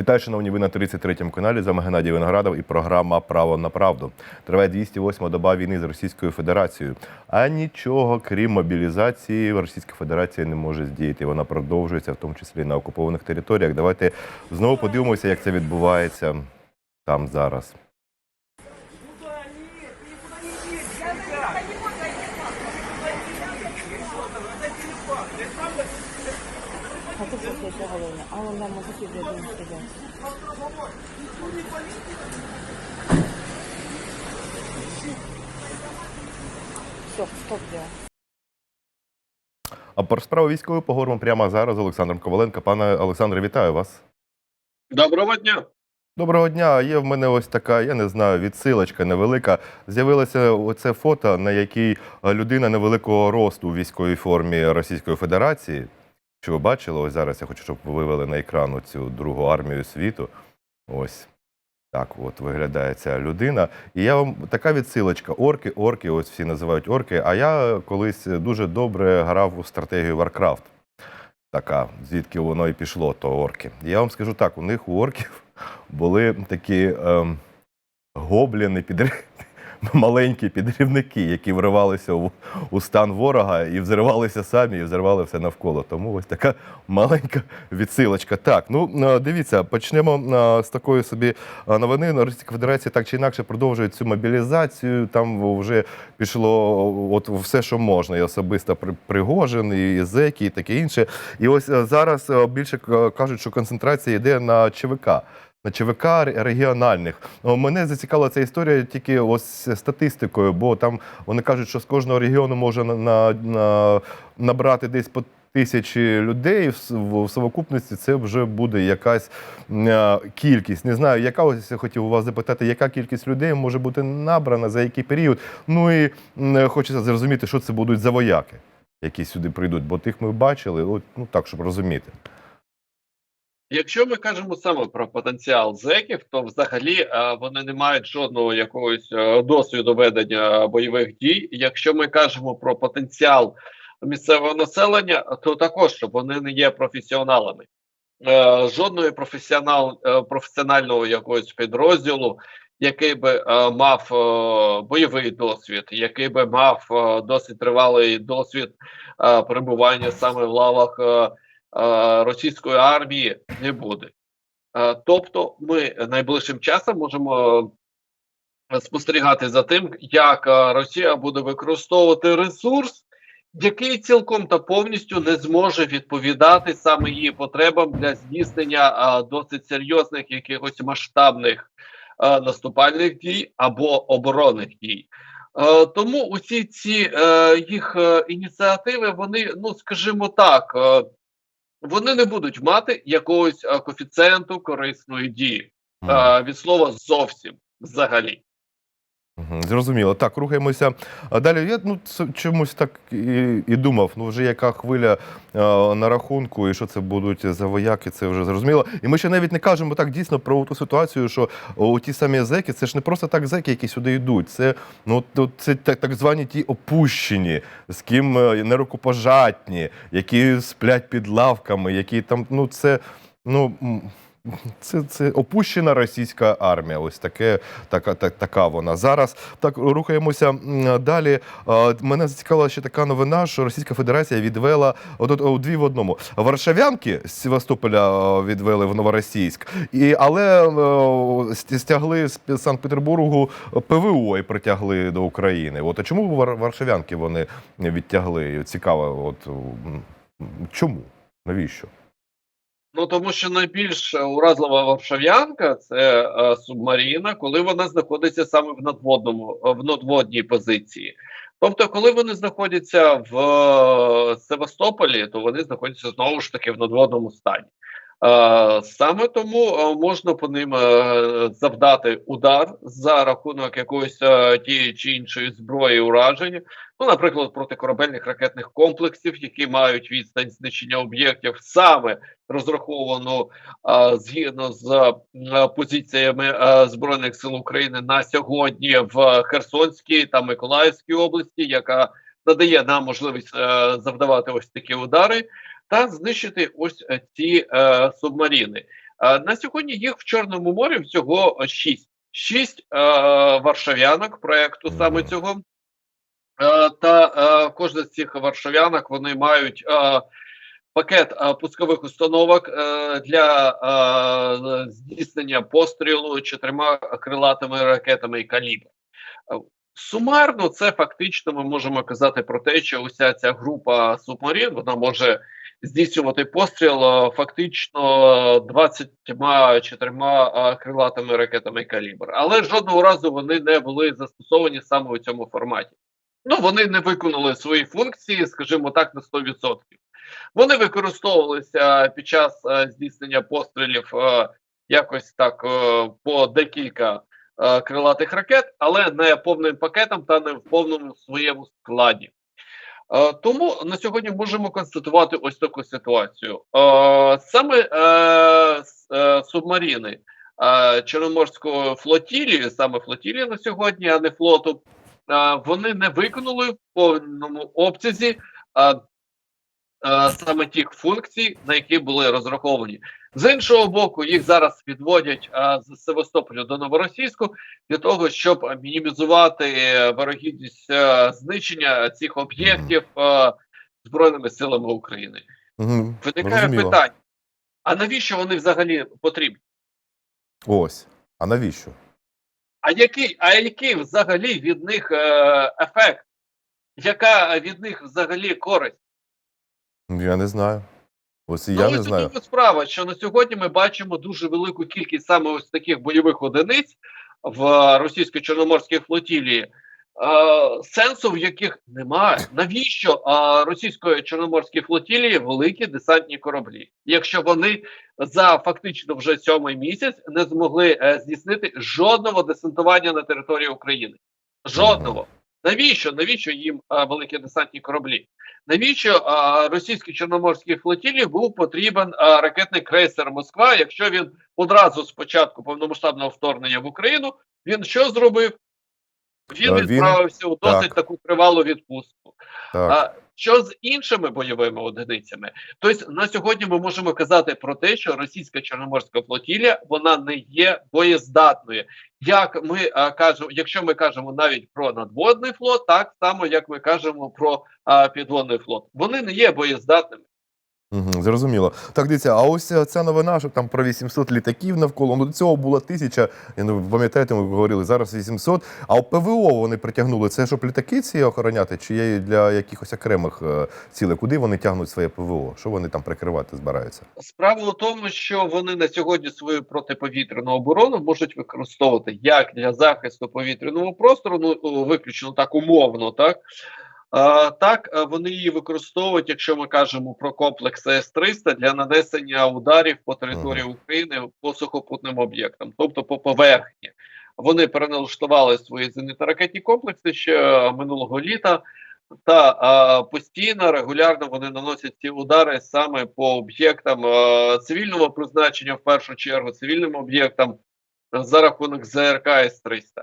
Вітаю, шановні, ви на 33-му каналі. З вами Геннадій Виноградов і програма Право на правду. Триває 208-ма доба війни з Російською Федерацією. А нічого, крім мобілізації, Російська Федерація не може здіяти. Вона продовжується, в тому числі на окупованих територіях. Давайте знову подивимося, як це відбувається там зараз. А це просто ще головне. А вон там мужики вже один сидять. Все, стоп, я. А про справу військової поговоримо прямо зараз з Олександром Коваленко. Пане Олександре, вітаю вас. Доброго дня. Доброго дня. Є в мене ось така, я не знаю, відсилочка невелика. З'явилося оце фото, на якій людина невеликого росту у військовій формі Російської Федерації. Що ви бачили? Ось зараз я хочу, щоб ви вивели на екран цю другу армію світу. Ось так от виглядає ця людина. І я вам така відсилочка. Орки, орки, ось всі називають орки. А я колись дуже добре грав у стратегію Warcraft. Така, звідки воно і пішло, то орки. Я вам скажу так: у них у орків були такі ем, гобліни, підр... маленькі підрівники, які вривалися у, у стан ворога і взривалися самі, і взривали все навколо. Тому ось така маленька відсилочка. Так, ну е, дивіться, почнемо е, з такої собі е, новини. Російська Федерація так чи інакше продовжує цю мобілізацію. Там вже пішло от все, що можна, і особисто При- Пригожин, і зеки, і таке інше. І ось зараз більше кажуть, що концентрація йде на ЧВК. На ЧВК регіональних. Мене зацікавила ця історія тільки ось статистикою, бо там вони кажуть, що з кожного регіону може на, на, на, набрати десь по тисячі людей в, совокупності це вже буде якась е, кількість. Не знаю, яка ось я хотів у вас запитати, яка кількість людей може бути набрана, за який період. Ну і м, хочеться зрозуміти, що це будуть за вояки, які сюди прийдуть, бо тих ми бачили, от, ну так, щоб розуміти. Якщо ми кажемо саме про потенціал зеків, то взагалі е, вони не мають жодного якогось е, досвіду ведення бойових дій. Якщо ми кажемо про потенціал місцевого населення, то також вони не є професіоналами. Е, Жодної професіонал, професіонального якогось підрозділу, який би мав бойовий досвід, який би мав досить тривалий досвід перебування саме в лавах. Е, російської армії не буде. Е, Тобто, ми найближчим часом можемо спостерігати за тим, як е, Росія буде використовувати ресурс, який цілком та повністю не зможе відповідати саме її потребам для здійснення досить серйозних якихось масштабних наступальних дій або оборонних дій. Тому усі ці їх ініціативи, вони, ну скажімо так, вони не будуть мати якогось е, коефіцієнту корисної дії е, від слова зовсім взагалі. Зрозуміло. Так, рухаємося А далі. Я ну, чомусь так і, і думав, ну вже яка хвиля е, на рахунку, і що це будуть за вояки, це вже зрозуміло. І ми ще навіть не кажемо так дійсно про ту ситуацію, що о, ті самі зеки, це ж не просто так зеки, які сюди йдуть. Це ну це так, так звані ті опущені, з ким е, нерукопожатні, які сплять під лавками, які там, ну це ну. Це, це опущена російська армія. Ось таке, така, так, така вона. Зараз так рухаємося далі. Мене зацікавила ще така новина, що Російська Федерація відвела от, от, дві в одному. Варшавянки з Севастополя відвели в Новоросійськ, і, але е, стягли з Санкт-Петербургу ПВО і притягли до України. От а чому варшавянки вони відтягли? Цікаво, от чому? Навіщо? Ну тому що найбільш уразлива варшав'янка це е, субмаріна, коли вона знаходиться саме в надводному в надводній позиції. Тобто, коли вони знаходяться в е, Севастополі, то вони знаходяться знову ж таки в надводному стані. Е, Саме тому е, можна по ним е, завдати удар за рахунок якоїсь тієї чи іншої зброї ураження. Ну, наприклад, протикорабельних ракетних комплексів, які мають відстань знищення об'єктів, саме розраховану згідно з позиціями збройних сил України на сьогодні в Херсонській та Миколаївській області, яка надає нам можливість е, завдавати ось такі удари та знищити ось е, ці е, субмарини. Е, На сьогодні їх в Чорному морі всього шість. Шість е, варшавянок проекту саме цього. Е, Та е, кожна з цих варшавянок вони мають е, пакет е, пускових установок е, для е, здійснення пострілу чотирма крилатими ракетами і калібр. Е, Сумарно, це фактично ми можемо казати про те, що уся ця група субмарин вона може здійснювати постріл е, фактично 24 е, крилатими ракетами калібр. Але жодного разу вони не були застосовані саме у цьому форматі. Ну, вони не виконали свої функції, скажімо так, на 100%. Вони використовувалися під час е, здійснення пострілів е, якось так е, по декілька е, крилатих ракет, але не повним пакетом та не в повному своєму складі. Е, Тому на сьогодні можемо констатувати ось таку ситуацію. Е, Саме е, с- субмарини е, Чорноморської флотілії, саме флотілії на сьогодні, а не флоту, вони не виконали в повному обсязі саме тих функцій, на які були розраховані. З іншого боку, їх зараз підводять е, з Севастополя до Новоросійську для того, щоб мінімізувати вирогідність е, знищення цих об'єктів е, збройними силами України. Угу. Виникає Зрозуміло. питання: а навіщо вони взагалі потрібні? Ось. А навіщо? А який, а який взагалі від них е, ефект? Яка від них взагалі користь? Ну, Я не знаю. Ось і Ну, я ось не знаю. справа, що на сьогодні ми бачимо дуже велику кількість саме ось таких бойових одиниць в російсько-чорноморській флотілії, е, сенсу в яких немає. Навіщо е, російської чорноморській флотілії великі десантні кораблі, якщо вони за фактично вже сьомий місяць не змогли е, здійснити жодного десантування на території України? Жодного. Навіщо? Навіщо їм а, великі десантні кораблі? Навіщо а, російській чорноморській флотілі був потрібен а, ракетний крейсер Москва, якщо він одразу з початку повномасштабного вторгнення в Україну він що зробив? Він- відправився у досить так. таку тривалу відпустку. Так. А що з іншими бойовими одиницями? Тобто на сьогодні ми можемо казати про те, що російська чорноморська флотілія вона не є боєздатною. Як ми а, кажемо, якщо ми кажемо навіть про надводний флот, так само як ми кажемо про а, підводний флот, вони не є боєздатними. Угу, зрозуміло. Так, дивіться, а ось е, ця новина, що там про 800 літаків навколо. Ну, до цього було тисяча. Я не пам'ятаєте, ми говорили зараз 800. А у ПВО вони притягнули. Це щоб літаки ці охороняти, чи є для якихось окремих е, цілей? Куди вони тягнуть своє ПВО? Що вони там прикривати збираються? Справа у тому, що вони на сьогодні свою протиповітряну оборону можуть використовувати як для захисту повітряного простору, ну виключно так умовно, так. А, так, е, вони її використовують, якщо ми кажемо про комплекс С-300 для нанесення ударів по території України по сухопутним об'єктам, тобто по поверхні. Вони переналаштували свої зенітно-ракетні комплекси ще е, минулого літа, та а, постійно, регулярно вони наносять ці удари саме по об'єктам е, цивільного призначення, в першу чергу, цивільним об'єктам е, за рахунок ЗРК С-300.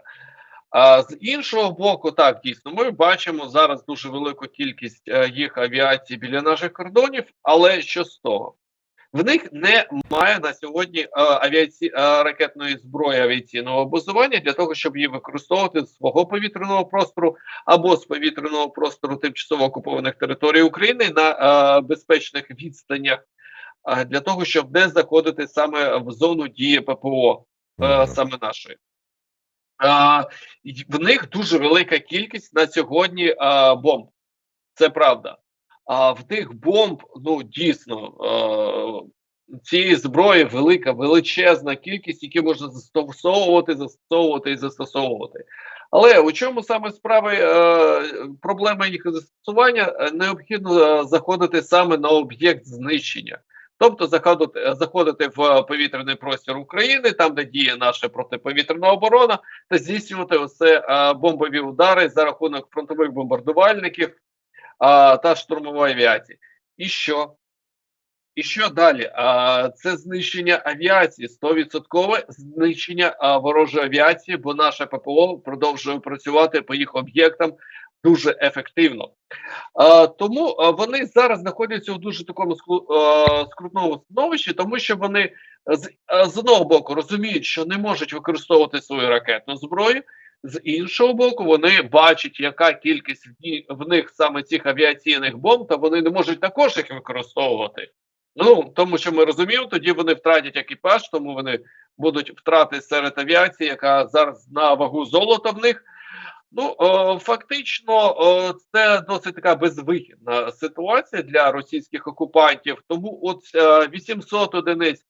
А з іншого боку, так дійсно, ми бачимо зараз дуже велику кількість е, їх авіації біля наших кордонів, але що з того? В них немає на сьогодні е, авіаці... е, ракетної зброї авіаційного базування для того, щоб її використовувати з свого повітряного простору або з повітряного простору тимчасово окупованих територій України на безпечних відстанях е, для того, щоб не заходити саме в зону дії ППО, саме нашої. В них дуже велика кількість на сьогодні бомб. Це правда. А в тих бомб, ну дійсно, цієї зброї велика, величезна кількість, які можна застосовувати, застосовувати і застосовувати. Але у чому саме справа е, проблема їх застосування? Необхідно заходити саме на об'єкт знищення. Тобто заходити, заходити в повітряний простір України, там де діє наша протиповітряна оборона, та здійснювати оце е, бомбові удари за рахунок фронтових бомбардувальників а, та штурмової авіації. І що? І що далі? А, це знищення авіації, 100% знищення ворожої авіації, бо наше ППО продовжує працювати по їх об'єктам дуже ефективно. Тому вони зараз знаходяться у дуже такому скрутному становищі, тому що вони з, е, з одного боку розуміють, що не можуть використовувати свою ракетну зброю. З іншого боку, вони бачать, яка кількість в них саме цих авіаційних бомб, та вони не можуть також їх використовувати. Ну тому що ми розуміємо, тоді вони втратять екіпаж, тому вони будуть втрати серед авіації, яка зараз на вагу золота в них. Ну фактично, це досить така безвихідна ситуація для російських окупантів. Тому от е, 800 одиниць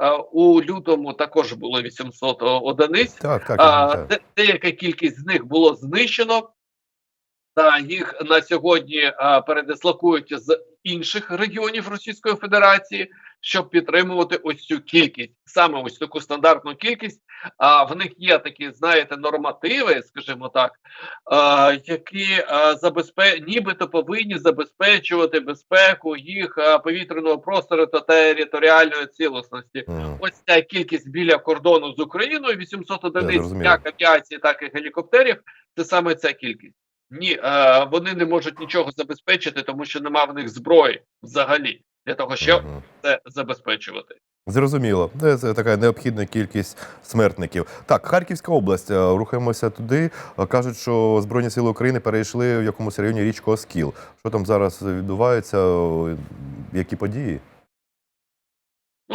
е, у лютому також було 800 одиниць. Так, так, так. Де- деяка кількість з них було знищено, та їх на сьогодні передислокують з інших регіонів Російської Федерації, щоб підтримувати ось цю кількість, саме ось таку стандартну кількість. А в них є такі, знаєте, нормативи, скажімо так, а, які а, забезпе... нібито повинні забезпечувати безпеку їх а, повітряного простору та територіальної цілісності. Мгм. Ось ця кількість біля кордону з Україною 800 одиниць як авіації, так і гелікоптерів. Це саме ця кількість. Ні, е, вони не можуть нічого забезпечити, тому що нема в них зброї взагалі для того, щоб Мгм. це забезпечувати. Зрозуміло, Це- це така необхідна кількість смертників. Так, Харківська область. е, Рухаємося туди. Е, Кажуть, що Збройні сили України перейшли в якомусь районі річку Оскіл. Що там зараз відбувається? Е, Які події?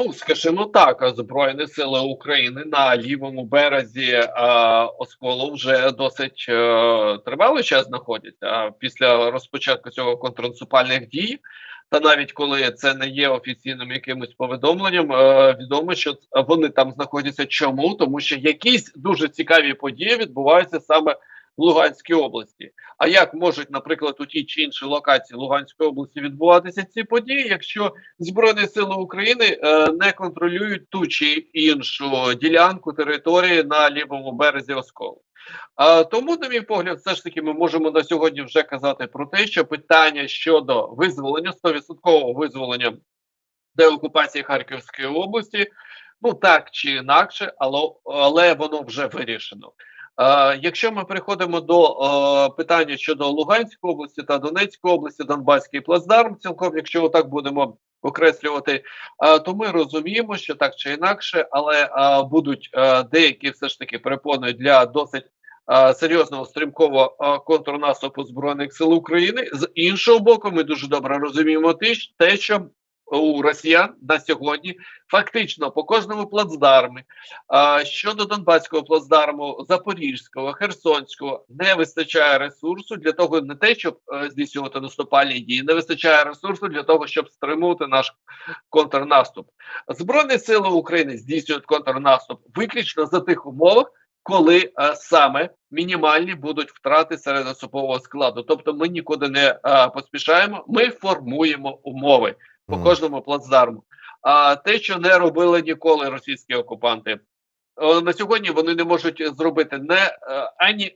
Ну, скажімо так, Збройні сили України на лівому березі а, Осколу вже досить е, тривалий час знаходяться. Після розпочатку цього контрнаступальних дій, та навіть коли це не є офіційним якимось повідомленням, е, відомо, що вони там знаходяться. Чому? Тому що якісь дуже цікаві події відбуваються саме в Луганській області. А як можуть, наприклад, у тій чи іншій локації Луганської області відбуватися ці події, якщо Збройні сили України е, не контролюють ту чи іншу ділянку території на лівому березі Осколу. А, тому, на мій погляд, все ж таки ми можемо на сьогодні вже казати про те, що питання щодо визволення 100% визволення деокупації Харківської області, ну так чи інакше, але, але воно вже вирішено. Е, якщо ми переходимо до е, питання щодо Луганської області та Донецької області, Донбаський плацдарм, цілком, якщо так будемо окреслювати, е, то ми розуміємо, що так чи інакше, але будуть деякі все ж таки перепони для досить серйозного стрімкого е, контрнаступу збройних сил України. З іншого боку, ми дуже добре розуміємо те, що у росіян на сьогодні фактично по кожному плацдармі щодо Донбаського плацдарму, Запорізького, Херсонського не вистачає ресурсу для того, не те, щоб е, здійснювати наступальні дії, не вистачає ресурсу для того, щоб стримувати наш контрнаступ. Збройні сили України здійснюють контрнаступ виключно за тих умовах, коли е, саме мінімальні будуть втрати серед особового складу. Тобто, ми нікуди не е, поспішаємо, ми формуємо умови по кожному плацдарму. А те, що не робили ніколи російські окупанти, на сьогодні вони не можуть зробити не е, ані е,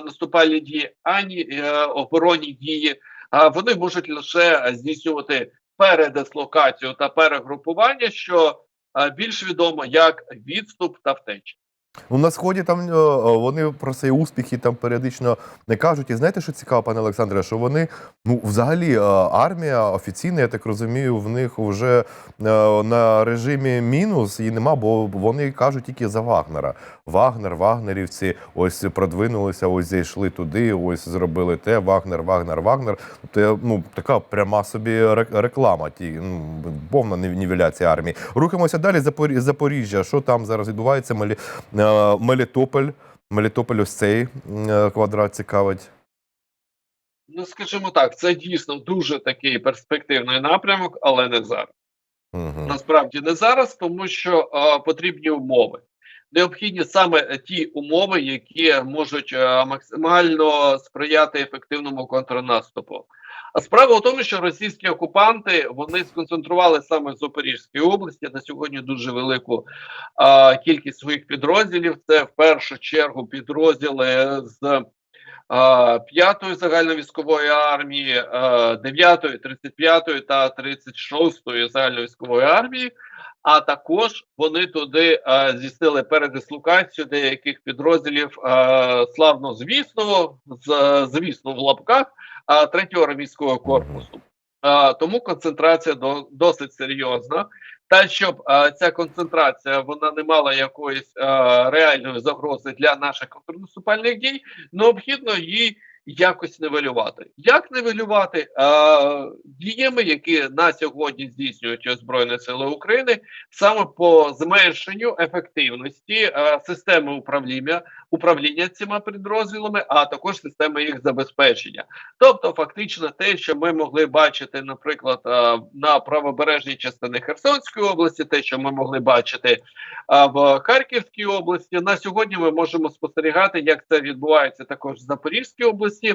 наступальні дії, ані е, оборонні дії. А вони можуть лише здійснювати передислокацію та перегрупування, що е, більш відомо як відступ та втеча. Ну, на сході там е, е, вони про цей успіхи там періодично не кажуть. І знаєте, що цікаво, пане Олександре, що вони ну взагалі е, армія офіційна, я так розумію, в них вже на режимі мінус і нема, бо вони кажуть тільки за Вагнера. Вагнер, вагнерівці, ось продвинулися, ось зайшли туди, ось зробили те. Вагнер, Вагнер, Вагнер. Тобто ну така пряма собі реклама. Ті ну повна нівеляція армії. Рухаємося далі. Запоріжжя. Що там зараз відбувається? Мелі... Е, Мелітополь. Мелітополь ось цей е, квадрат цікавить. Ну скажімо так, це дійсно дуже такий перспективний напрямок, але не зараз. Угу. Насправді не зараз, тому що е, потрібні умови. Необхідні саме ті умови, які можуть е, максимально сприяти ефективному контрнаступу. А справа в тому, що російські окупанти вони сконцентрували саме в Запорізькій області на сьогодні дуже велику е, кількість своїх підрозділів. Це в першу чергу підрозділи з е, 5-ї загальновійськової армії, е, 9-ї, 35-ї та 36-ї загальновійськової армії. А також вони туди здійснили передислокацію деяких підрозділів славно звісного, звісно, в лапках 3-го армійського корпусу. Тому концентрація до, досить серйозна. Та щоб ця концентрація вона не мала якоїсь реальної загрози для наших контрнаступальних дій, необхідно її якось нивелювати. Як нивелювати діями, які на сьогодні здійснюють Збройні Сили України, саме по зменшенню ефективності системи управління управління цими підрозділами, а також системи їх забезпечення. Тобто, фактично, те, що ми могли бачити, наприклад, е, на правобережній частині Херсонської області, те, що ми могли бачити в Харківській області, на сьогодні ми можемо спостерігати, як це відбувається також в Запорізькій області.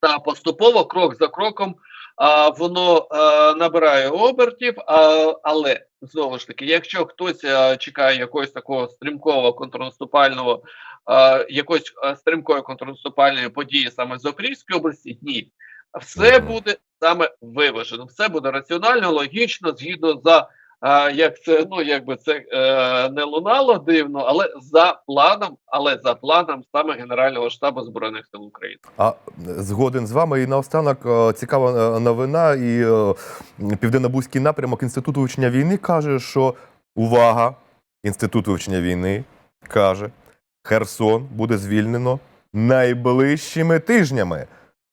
Та поступово, крок за кроком, а, воно а, набирає обертів. А, але знову ж таки, якщо хтось а, чекає якогось такого стрімкого контрнаступального, а, якоїсь стрімкої контрнаступальної події саме з Запорізькій області, ні, все буде саме виважено, все буде раціонально, логічно, згідно за. А, як це ну якби це е, не лунало дивно, але за планом, але за планом саме Генерального штабу збройних сил України. А згоден з вами. І наостанок е, цікава е, новина. І е, Південнобузький напрямок Інституту вивчення війни каже, що увага! Інститут вивчення війни каже, Херсон буде звільнено найближчими тижнями.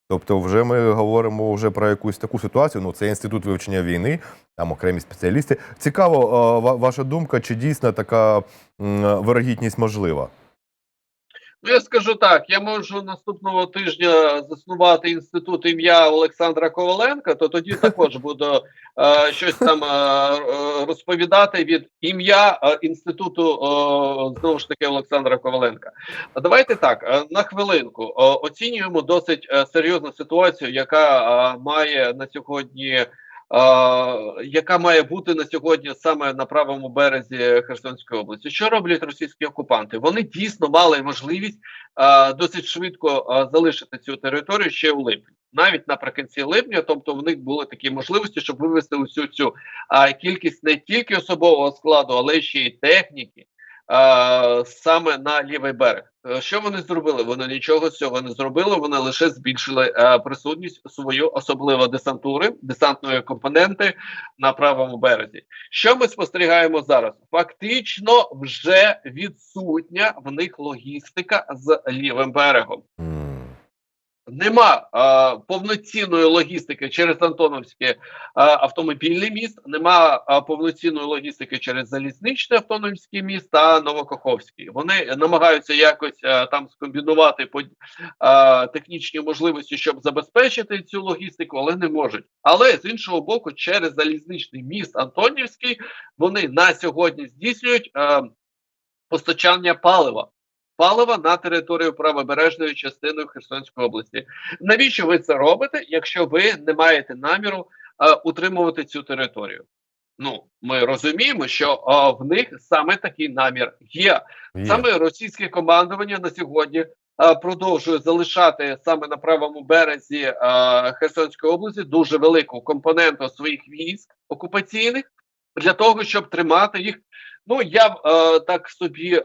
Тобто, вже ми говоримо вже про якусь таку ситуацію. Ну, це інститут вивчення війни, там окремі спеціалісти. Цікаво, е, ва- ваша думка, чи дійсно така вирогідність можлива? Ну, я скажу так: я можу наступного тижня заснувати інститут ім'я Олександра Коваленка, то тоді також буду е, щось там е, розповідати від ім'я е, інституту е, знову ж таки Олександра Коваленка. А Давайте так е, на хвилинку Е, оцінюємо досить е, серйозну ситуацію, яка е, має на сьогодні. Яка має бути на сьогодні саме на правому березі Херсонської області? Що роблять російські окупанти? Вони дійсно мали можливість досить швидко залишити цю територію ще у липні, навіть наприкінці липня. Тобто, в них були такі можливості, щоб вивести усю цю е, кількість не тільки особового складу, але ще й техніки. Саме на лівий берег, що вони зробили? Вони нічого з цього не зробили. Вони лише збільшили е, присутність свою, особливо десантури, десантної компоненти на правому березі. Що ми спостерігаємо зараз? Фактично вже відсутня в них логістика з лівим берегом. Нема е, повноцінної логістики через Антоновське е, автомобільний міст, нема е, повноцінної логістики через залізничний автономський міст та Новокоховський. Вони намагаються якось е, там скомбінувати по, е, технічні можливості, щоб забезпечити цю логістику, але не можуть. Але з іншого боку, через залізничний міст Антонівський вони на сьогодні здійснюють е, постачання палива. Палива на територію правобережної частини Херсонської області. Навіщо ви це робите, якщо ви не маєте наміру е, утримувати цю територію? Ну, ми розуміємо, що е, в них саме такий намір є. Є. Саме російське командування на сьогодні е, продовжує залишати саме на правому березі е, Херсонської області дуже велику компоненту своїх військ окупаційних для того, щоб тримати їх. Ну я е, так собі е,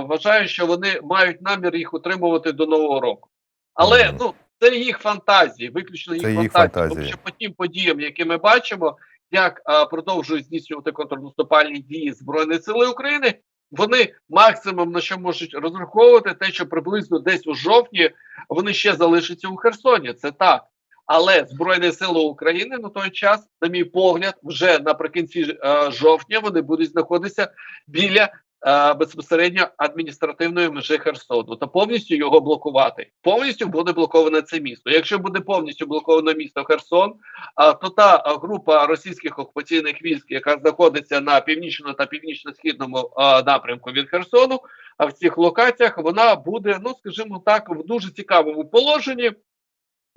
вважаю, що вони мають намір їх утримувати до нового року. Але Мгм. ну це їх фантазії, виключно їх Це їх фантазії. фантазії. Тому що по тим подіям, які ми бачимо, як е, продовжують здійснювати контрнаступальні дії Збройні Сили України, вони максимум на що можуть розраховувати, те, що приблизно десь у жовтні вони ще залишаться у Херсоні. Це так. Але Збройні Сили України на той час, на мій погляд, вже наприкінці е, жовтня вони будуть знаходитися біля е, безпосередньо адміністративної межі Херсону та повністю його блокувати. Повністю буде блоковане це місто. Якщо буде повністю блоковане місто Херсон, а то та е, група російських окупаційних військ, яка знаходиться на північно та північно-східному е, напрямку від Херсону, а в цих локаціях вона буде, ну скажімо так, в дуже цікавому положенні.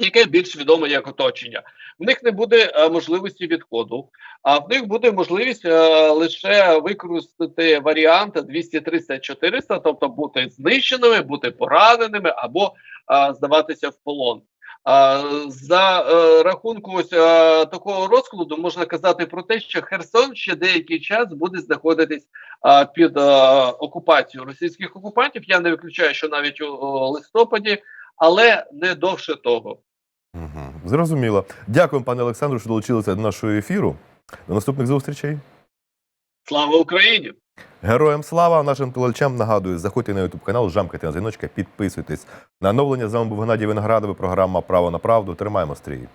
Яке більш відоме як оточення, в них не буде е, можливості відходу, а в них буде можливість е, лише використати варіант 200-300-400, тобто бути знищеними, бути пораненими або е, здаватися в полон. За рахунку ось такого розкладу можна казати про те, що Херсон ще деякий час буде знаходитись під окупацією російських окупантів. Я не виключаю, що навіть у листопаді, але не довше того. Мгм. Зрозуміло. Дякую, пане Олександру, що долучилися до нашого ефіру. До наступних зустрічей. Слава Україні! Героям слава нашим телечам нагадую, заходьте на ютуб канал, жамкайте на дзвіночка, підписуйтесь. На оновлення з вами був Геннадій Виноградовий, програма Право на правду. Тримаємо стрій.